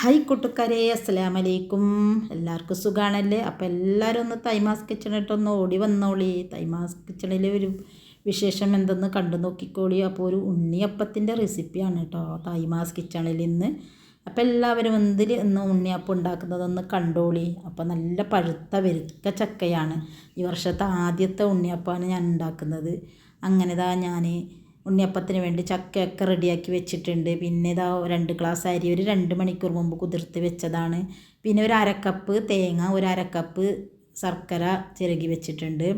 Hi കൂട്ടുകാരെ. അസ്സലാം അലൈക്കും എല്ലാവർക്കും സുഖമാണല്ലേ അപ്പോൾ എല്ലാവരും ഒന്ന് തൈമാസ് കിച്ചണിട്ടൊന്ന് ഓടി വന്നോളി. തൈമാസ് കിച്ചണിൽ ഒരു വിശേഷം എന്തെന്ന് കണ്ടു നോക്കിക്കോളി. അപ്പോൾ ഒരു ഉണ്ണിയപ്പത്തിന്റെ റെസിപ്പിയാണ് കേട്ടോ തൈമാസ് കിച്ചണിൽ ഇന്ന്. അപ്പോൾ എല്ലാവരും എന്തിൽ ഇന്ന് ഉണ്ണിയപ്പം ഉണ്ടാക്കുന്നതൊന്ന് കണ്ടോളി. അപ്പോൾ നല്ല പഴുത്ത വെരുക്ക ചക്കയാണ്. ഈ വർഷത്തെ ആദ്യത്തെ ഉണ്ണിയപ്പമാണ് ഞാൻ ഉണ്ടാക്കുന്നത്. അങ്ങനെതാ ഞാൻ ഉണ്ണിയപ്പത്തിന് വേണ്ടി ചക്കയൊക്കെ റെഡിയാക്കി വെച്ചിട്ടുണ്ട്. പിന്നെ ഇതാ രണ്ട് ഗ്ലാസ് അരി ഒരു രണ്ട് മണിക്കൂർ മുമ്പ് കുതിർത്ത് വെച്ചതാണ്. പിന്നെ ഒരു അരക്കപ്പ് തേങ്ങ ഒരു അരക്കപ്പ് ശർക്കര ചിരകി വെച്ചിട്ടുണ്ട്.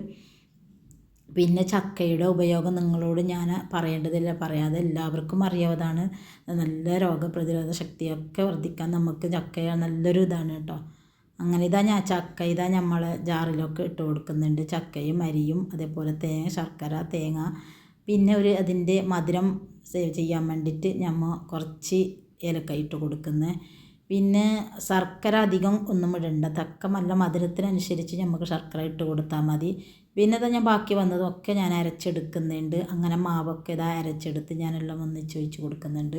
പിന്നെ ചക്കയുടെ ഉപയോഗം നിങ്ങളോട് ഞാൻ പറയേണ്ടതില്ല പറയാതെ എല്ലാവർക്കും അറിയാവുന്നതാണ്. നല്ല രോഗപ്രതിരോധ ശക്തിയൊക്കെ വർദ്ധിക്കാൻ നമുക്ക് ചക്ക നല്ലൊരു ഇതാണ് കേട്ടോ. അങ്ങനെ ഇതാ ഞാൻ ചക്ക ഇതാ നമ്മൾ ജാറിലൊക്കെ ഇട്ട് കൊടുക്കുന്നുണ്ട്. ചക്കയും അരിയും അതേപോലെ തേങ്ങ ശർക്കര തേങ്ങ പിന്നെ ഒരു അതിന്റെ മധുരം സേവ് ചെയ്യാൻ വേണ്ടിയിട്ട് നമ്മൾ കുറച്ച് ഏലക്കായ ഇട്ട് കൊടുക്കുന്നത് പിന്നെ ശർക്കര അധികം ഒന്നും ഇടണ്ട. തക്ക നല്ല മധുരത്തിനനുസരിച്ച് നമുക്ക് ശർക്കര ഇട്ട് കൊടുത്താൽ മതി. പിന്നെ ഇതാ ഞാൻ ബാക്കി വന്നതൊക്കെ ഞാൻ അരച്ചെടുക്കുന്നുണ്ട്. അങ്ങനെ മാവൊക്കെ ഇതാ അരച്ചെടുത്ത് ഞാനെല്ലാം ഒന്നിച്ച് ഒഴിച്ച് കൊടുക്കുന്നുണ്ട്.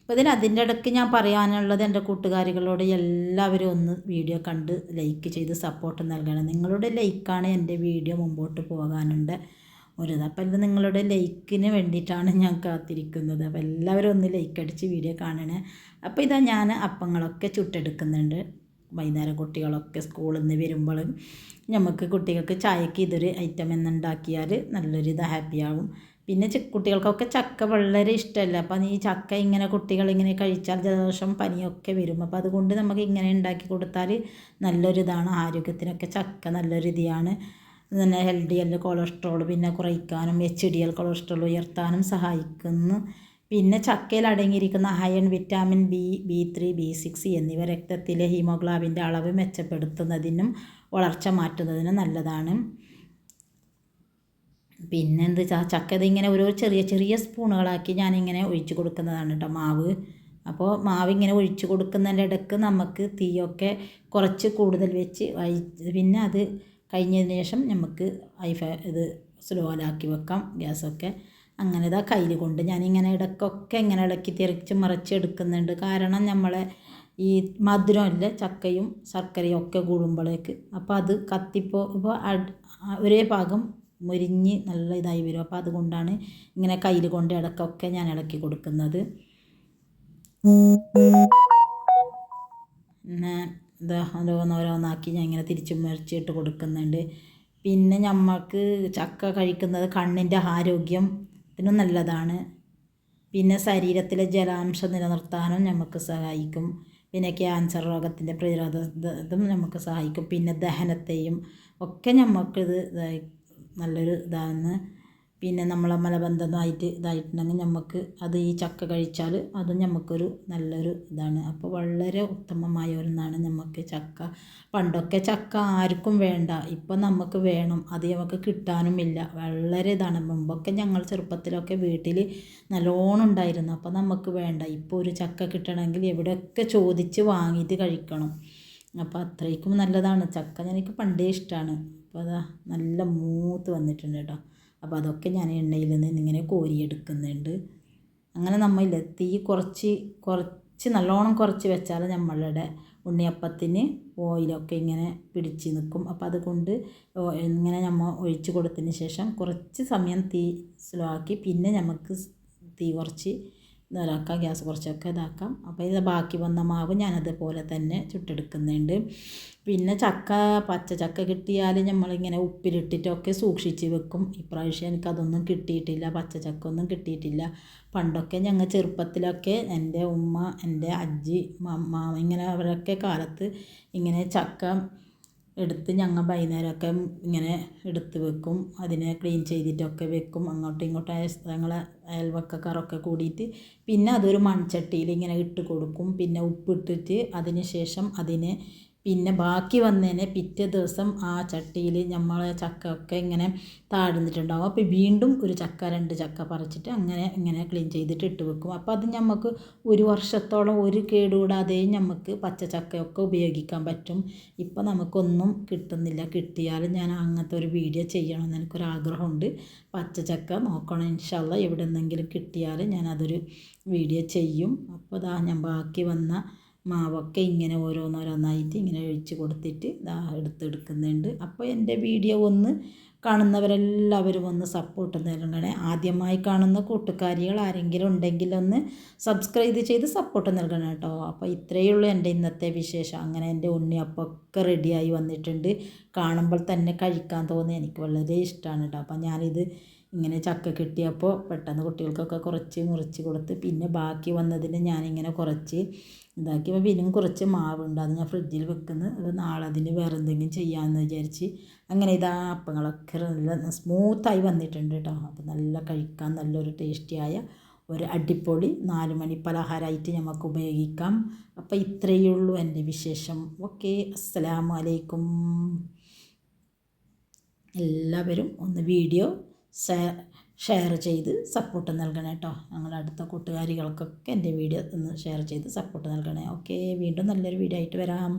അപ്പോൾ ഇതിന് അതിന്റെ ഇടയ്ക്ക് ഞാൻ പറയാനുള്ളത് എന്റെ കൂട്ടുകാരികളോട് എല്ലാവരും ഒന്ന് വീഡിയോ കണ്ട് ലൈക്ക് ചെയ്ത് സപ്പോർട്ട് നൽകണം. നിങ്ങളുടെ ലൈക്കാണ് എന്റെ വീഡിയോ മുമ്പോട്ട് പോകാനുണ്ട്. ഒരു അപ്പം ഇത് നിങ്ങളുടെ ലൈക്കിന് വേണ്ടിയിട്ടാണ് ഞാൻ കാത്തിരിക്കുന്നത്. അപ്പോൾ എല്ലാവരും ഒന്ന് ലൈക്ക് അടിച്ച് വീഡിയോ കാണണേ. അപ്പോൾ ഇതാ ഞാൻ അപ്പങ്ങളൊക്കെ ചുട്ടെടുക്കുന്നുണ്ട്. വൈകുന്നേരം കുട്ടികളൊക്കെ സ്കൂളിൽ നിന്ന് വരുമ്പോൾ നമുക്ക് കുട്ടികൾക്ക് ചായക്ക് ഇതൊരു ഐറ്റം എന്നുണ്ടാക്കിയാൽ നല്ലൊരു ഇത് ഹാപ്പിയാവും പിന്നെ കുട്ടികൾക്കൊക്കെ ചക്ക വളരെ ഇഷ്ടമല്ല? അപ്പം ഈ ചക്ക ഇങ്ങനെ കുട്ടികൾ ഇങ്ങനെ കഴിച്ചാൽ ജലദോഷം പനിയൊക്കെ വരും. അപ്പോൾ അതുകൊണ്ട് നമുക്ക് ഇങ്ങനെ ഉണ്ടാക്കി കൊടുത്താൽ നല്ലൊരിതാണ്. ആരോഗ്യത്തിനൊക്കെ ചക്ക നല്ലൊരു ഇതാണ് പിന്നെ എൽ ഡി എൽ കൊളസ്ട്രോൾ പിന്നെ കുറയ്ക്കാനും എച്ച് ഡി എൽ കൊളസ്ട്രോൾ ഉയർത്താനും സഹായിക്കുന്നു. പിന്നെ ചക്കയിൽ അടങ്ങിയിരിക്കുന്ന iron vitamin B B three B six എന്നിവ രക്തത്തിലെ ഹീമോഗ്ലോബിന്റെ അളവ് മെച്ചപ്പെടുത്തുന്നതിനും വളർച്ച മാറ്റുന്നതിനും നല്ലതാണ്. പിന്നെ എന്ത് ചക്ക ഇതിങ്ങനെ ഓരോ ചെറിയ ചെറിയ സ്പൂണുകളാക്കി ഞാനിങ്ങനെ ഒഴിച്ച് കൊടുക്കുന്നതാണ് കേട്ടോ മാവ്. അപ്പോൾ മാവ് ഇങ്ങനെ ഒഴിച്ച് കൊടുക്കുന്നതിന്റെ ഇടയ്ക്ക് നമുക്ക് തീയൊക്കെ കുറച്ച് കൂടുതൽ വെച്ച് പിന്നെ അത് കഴിഞ്ഞതിന് ശേഷം നമുക്ക് ഹൈ ഇത് സ്ലോയിലാക്കി വെക്കാം ഗ്യാസൊക്കെ. അങ്ങനെ ഇതാ കയ്യിൽ കൊണ്ട് ഞാനിങ്ങനെ ഇടയ്ക്കൊക്കെ ഇങ്ങനെ ഇളക്കി തിരിച്ച് മറിച്ച് എടുക്കുന്നുണ്ട്. കാരണം നമ്മളെ ഈ മധുരമല്ല ചക്കയും ശർക്കരയും ഒക്കെ കൂടുമ്പോഴേക്ക് അപ്പോൾ അത് കത്തിപ്പോ ഇപ്പോൾ ഒരേ ഭാഗം മുരിഞ്ഞ് നല്ല ഇതായി വരും. അപ്പോൾ അതുകൊണ്ടാണ് ഇങ്ങനെ കയ്യിൽ കൊണ്ട് ഇടയ്ക്കൊക്കെ ഞാൻ ഇളക്കി കൊടുക്കുന്നത്. ഇതാ ഓരോന്നോരോന്നാക്കി ഞാൻ ഇങ്ങനെ തിരിച്ച് മറിച്ചിട്ട് കൊടുക്കുന്നുണ്ട്. പിന്നെ നമ്മൾക്ക് ചക്ക കഴിക്കുന്നത് കണ്ണിന്റെ ആരോഗ്യത്തിനും നല്ലതാണ്. പിന്നെ ശരീരത്തിലെ ജലാംശം നിലനിർത്താനും നമുക്ക് സഹായിക്കും. പിന്നെ ക്യാൻസർ രോഗത്തിന്റെ പ്രതിരോധ നമുക്ക് സഹായിക്കും. പിന്നെ ദഹനത്തെയും ഒക്കെ നമുക്കിത് നല്ലൊരു ഇതാണ് പിന്നെ നമ്മളെ മലബന്ധമായിട്ട് ഇതായിട്ടുണ്ടെങ്കിൽ നമുക്ക് അത് ഈ ചക്ക കഴിച്ചാൽ അത് നമുക്കൊരു നല്ലൊരു ഇതാണ്. അപ്പോൾ വളരെ ഉത്തമമായ ഒന്നാണ് നമുക്ക് ചക്ക. പണ്ടൊക്കെ ചക്ക ആർക്കും വേണ്ട. ഇപ്പം നമുക്ക് വേണം. അത് നമുക്ക് കിട്ടാനുമില്ല വളരെ ഇതാണ്. മുമ്പൊക്കെ ഞങ്ങൾ ചെറുപ്പത്തിലൊക്കെ വീട്ടിൽ നല്ലോണം ഉണ്ടായിരുന്നു. അപ്പോൾ നമുക്ക് വേണ്ട. ഇപ്പോൾ ഒരു ചക്ക കിട്ടണമെങ്കിൽ എവിടെയൊക്കെ ചോദിച്ച് വാങ്ങിയിട്ട് കഴിക്കണം. അപ്പോൾ അത്രയ്ക്കും നല്ലതാണ്. ചക്ക എനിക്ക് പണ്ടേ ഇഷ്ടമാണ് അപ്പോൾ അതാ നല്ല മൂത്ത് വന്നിട്ടുണ്ട് കേട്ടോ. അപ്പോൾ അതൊക്കെ ഞാൻ എണ്ണയിൽ നിന്ന് ഇങ്ങനെ കോരിയെടുക്കുന്നുണ്ട്. അങ്ങനെ നമ്മളില്ലേ തീ കുറച്ച് കുറച്ച് നല്ലോണം കുറച്ച് വെച്ചാൽ നമ്മളുടെ ഉണ്ണിയപ്പത്തിന് ഓയിലൊക്കെ ഇങ്ങനെ പിടിച്ച് നിൽക്കും. അപ്പോൾ അതുകൊണ്ട് ഇങ്ങനെ നമ്മൾ ഒഴിച്ച് കൊടുത്തതിന് ശേഷം കുറച്ച് സമയം തീ സ്ലോ ആക്കി പിന്നെ നമുക്ക് തീ കുറച്ച് ഇതാക്കാം ഗ്യാസ് കുറച്ചൊക്കെ ഇതാക്കാം. അപ്പോൾ ഇത് ബാക്കി വന്ന മാവ് ഞാനതുപോലെ തന്നെ ചുട്ടെടുക്കുന്നുണ്ട്. പിന്നെ ചക്ക പച്ച ചക്ക കിട്ടിയാൽ നമ്മളിങ്ങനെ ഉപ്പിലിട്ടിട്ടൊക്കെ സൂക്ഷിച്ച് വെക്കും. ഇപ്രാവശ്യം എനിക്കതൊന്നും കിട്ടിയിട്ടില്ല പച്ച ചക്ക ഒന്നും കിട്ടിയിട്ടില്ല. പണ്ടൊക്കെ ഞങ്ങൾ ചെറുപ്പത്തിലൊക്കെ എന്റെ ഉമ്മ എന്റെ അജ്ജി മമ്മ ഇങ്ങനെ അവരൊക്കെ കാലത്ത് ഇങ്ങനെ ചക്ക എടുത്ത് ഞങ്ങൾ വൈകുന്നേരമൊക്കെ ഇങ്ങനെ എടുത്ത് വെക്കും. അതിനെ ക്ലീൻ ചെയ്തിട്ടൊക്കെ വെക്കും. അങ്ങോട്ടും ഇങ്ങോട്ടും ഞങ്ങളെ അയൽവക്കക്കാരൊക്കെ കൂടിയിട്ട് പിന്നെ അതൊരു മൺചട്ടിയിൽ ഇങ്ങനെ ഇട്ട് കൊടുക്കും. പിന്നെ ഉപ്പിട്ടിട്ട് അതിന് ശേഷം അതിനെ പിന്നെ ബാക്കി വന്നതിനെ പിറ്റേ ദിവസം ആ ചട്ടിയിൽ നമ്മൾ ചക്ക ഒക്കെ ഇങ്ങനെ താഴ്ന്നിട്ടുണ്ടാവും. അപ്പോൾ വീണ്ടും ഒരു ചക്ക രണ്ട് ചക്ക പറിച്ചിട്ട് അങ്ങനെ ഇങ്ങനെ ക്ലീൻ ചെയ്തിട്ട് ഇട്ട് വെക്കും. അപ്പോൾ അത് നമുക്ക് ഒരു വർഷത്തോളം ഒരു കേടുകൂടാതെയും നമുക്ക് പച്ച ചക്കയൊക്കെ ഉപയോഗിക്കാൻ പറ്റും. ഇപ്പോൾ നമുക്കൊന്നും കിട്ടുന്നില്ല. കിട്ടിയാൽ ഞാൻ അങ്ങനത്തെ ഒരു വീഡിയോ ചെയ്യണമെന്ന് എനിക്കൊരാഗ്രഹമുണ്ട്. പച്ച ചക്ക നോക്കണം. ഇൻഷല്ല എവിടെ നിന്നെങ്കിലും കിട്ടിയാൽ ഞാനതൊരു വീഡിയോ ചെയ്യും. അപ്പോൾ അതാ ഞാൻ ബാക്കി വന്ന മാവൊക്കെ ഇങ്ങനെ ഓരോന്നോരോന്നായിട്ട് ഇങ്ങനെ ഒഴിച്ച് കൊടുത്തിട്ട് ഇതാ എടുത്തെടുക്കുന്നുണ്ട്. അപ്പോൾ എന്റെ വീഡിയോ ഒന്ന് കാണുന്നവരെല്ലാവരും ഒന്ന് സപ്പോർട്ട് നൽകണേ. ആദ്യമായി കാണുന്ന കൂട്ടുകാരികൾ ആരെങ്കിലും ഉണ്ടെങ്കിൽ ഒന്ന് സബ്സ്ക്രൈബ് ചെയ്ത് സപ്പോർട്ട് നൽകണം കേട്ടോ. അപ്പോൾ ഇത്രയേ ഉള്ളൂ എന്റെ ഇന്നത്തെ വിശേഷം. അങ്ങനെ എന്റെ ഉണ്ണി അപ്പൊക്കെ റെഡിയായി വന്നിട്ടുണ്ട്. കാണുമ്പോൾ തന്നെ കഴിക്കാൻ തോന്നി എനിക്ക് വളരെ ഇഷ്ടമാണ് കേട്ടോ. അപ്പോൾ ഞാനിത് ഇങ്ങനെ ചക്ക കിട്ടിയപ്പോൾ പെട്ടെന്ന് കുട്ടികൾക്കൊക്കെ കുറച്ച് മുറിച്ച് കൊടുത്ത് പിന്നെ ബാക്കി വന്നതിന് ഞാനിങ്ങനെ കുറച്ച് ഇതാക്കിയപ്പോൾ പിന്നെയും കുറച്ച് മാവുണ്ട് അത് ഞാൻ ഫ്രിഡ്ജിൽ വെക്കുന്നു. അത് നാളെ അതിന് വേറെ എന്തെങ്കിലും ചെയ്യാമെന്ന് വിചാരിച്ച് അങ്ങനെ ഇതാ അപ്പങ്ങളൊക്കെ നല്ല സ്മൂത്തായി വന്നിട്ടുണ്ട് കേട്ടോ. അപ്പോൾ നല്ല കഴിക്കാൻ നല്ലൊരു ടേസ്റ്റിയായ ഒരു അടിപൊളി നാല് മണി പലഹാരമായിട്ട് നമുക്ക് ഉപയോഗിക്കാം. അപ്പോൾ ഇത്രയേ ഉള്ളൂ എന്റെ വിശേഷം. ഓക്കെ അസ്സലാമലൈക്കും എല്ലാവരും ഒന്ന് വീഡിയോ ഷെയർ ചെയ്ത് സപ്പോർട്ട് നൽകണേ കേട്ടോ ഞങ്ങളുടെ അടുത്ത കൂട്ടുകാരികൾക്കൊക്കെ എന്റെ വീഡിയോ ഒന്ന് ഷെയർ ചെയ്ത് സപ്പോർട്ട് നൽകണേ. ഓക്കെ വീണ്ടും നല്ലൊരു വീഡിയോ ആയിട്ട് വരാം.